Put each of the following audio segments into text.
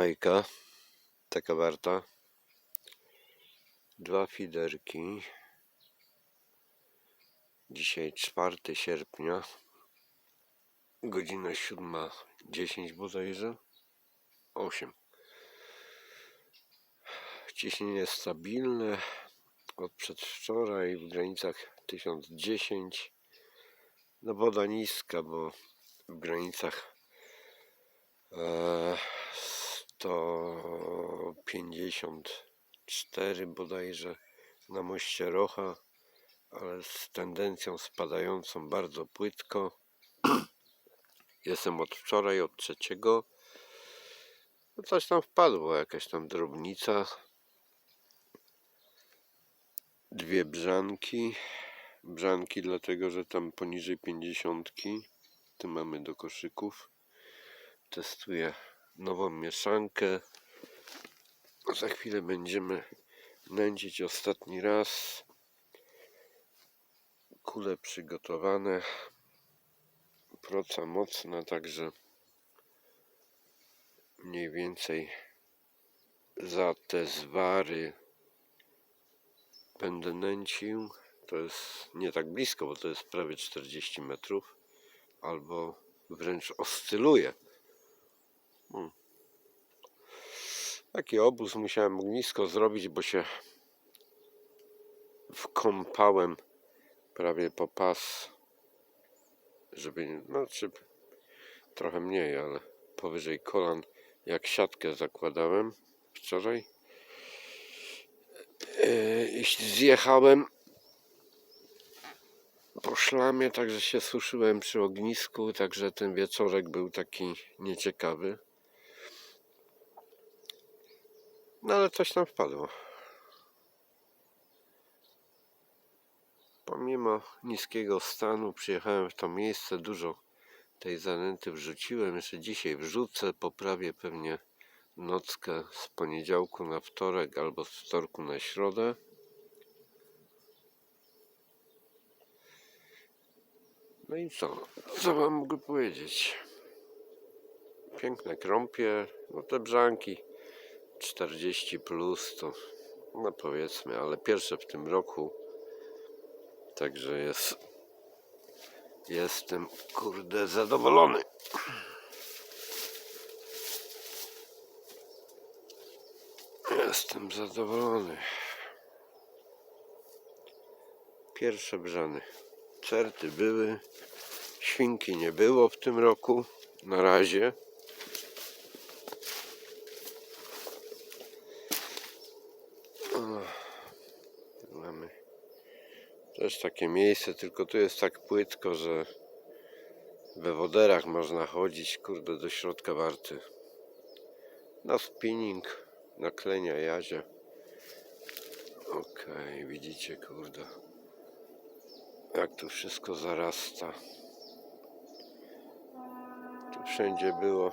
Ajka, taka warta. Dwa fiderki. Dzisiaj 4 sierpnia. Godzina 7.10 bodajże. 8. Ciśnienie stabilne od przedwczoraj w granicach 1010. No woda niska, bo w granicach 154 bodajże na moście Rocha, ale z tendencją spadającą bardzo płytko. Jestem od wczoraj, od trzeciego. No coś tam wpadło, jakaś tam drobnica. Dwie brzanki. Brzanki dlatego, że tam poniżej 50. Tu mamy do koszyków. Testuję nową mieszankę. Za chwilę będziemy nęcić ostatni raz. Kule przygotowane. Proca mocna, także mniej więcej za te zwary będę nęcił. To jest nie tak blisko, bo to jest prawie 40 metrów. Albo wręcz oscyluje. Hmm. Taki obóz musiałem ognisko zrobić, bo się wkąpałem prawie po pas, żeby, nie- no czy trochę mniej, ale powyżej kolan, jak siatkę zakładałem wczoraj. Yy, i zjechałem po szlamie, także się suszyłem przy ognisku, także ten wieczorek był taki nieciekawy. No ale coś tam wpadło. Pomimo niskiego stanu przyjechałem w to miejsce, dużo tej zanęty wrzuciłem. Jeszcze dzisiaj wrzucę, poprawię pewnie nockę z poniedziałku na wtorek albo z wtorku na środę. No i co? Co wam mogę powiedzieć? Piękne krąpie, no te brzanki 40 plus to no powiedzmy, ale pierwsze w tym roku. Także jest jestem kurde zadowolony. Jestem zadowolony. Pierwsze brzany. Certy były. Świnki nie było w tym roku. Na razie. O, tu mamy też takie miejsce, tylko tu jest tak płytko, że we woderach można chodzić, kurde, do środka warty. Na spinning, na klenia jazie. Okej, widzicie, kurde, jak tu wszystko zarasta. Tu wszędzie było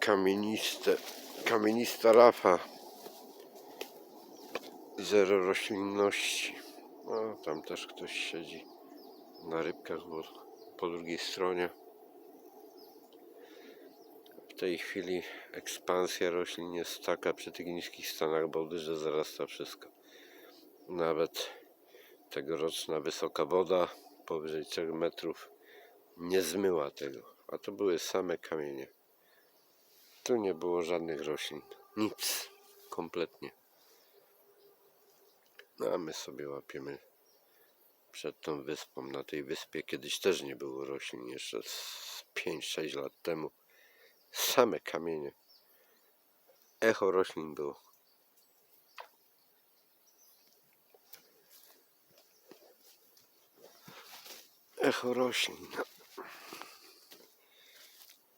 kamieniste, kamienista rafa. Zero roślinności. No, tam też ktoś siedzi na rybkach, bo po drugiej stronie w tej chwili ekspansja roślin jest taka przy tych niskich stanach wody, że zarasta wszystko. Nawet tegoroczna wysoka woda powyżej 3 metrów nie zmyła tego, a to były same kamienie. Tu nie było żadnych roślin. Nic. Kompletnie. No a my sobie łapiemy przed tą wyspą. Na tej wyspie kiedyś też nie było roślin, jeszcze z 5-6 lat temu. Same kamienie. Echo roślin było. Echo roślin.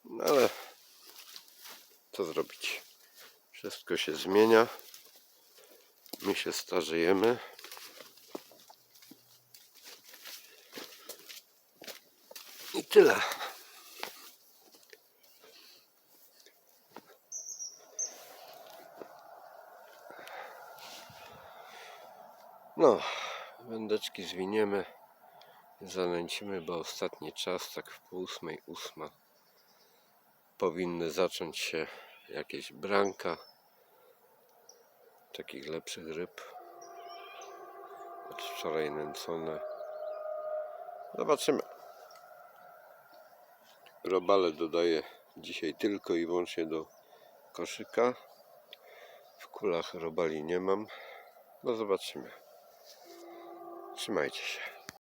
No ale co zrobić? Wszystko się zmienia. My się starzejemy. I tyle. No, wędeczki zwiniemy, zanęcimy, bo ostatni czas, tak w pół ósmej, ósma. powinny zacząć się jakieś branka takich lepszych ryb. Od wczoraj nęcone. Zobaczymy. Robale dodaję dzisiaj tylko i wyłącznie do koszyka. W kulach robali nie mam. No zobaczymy. Trzymajcie się.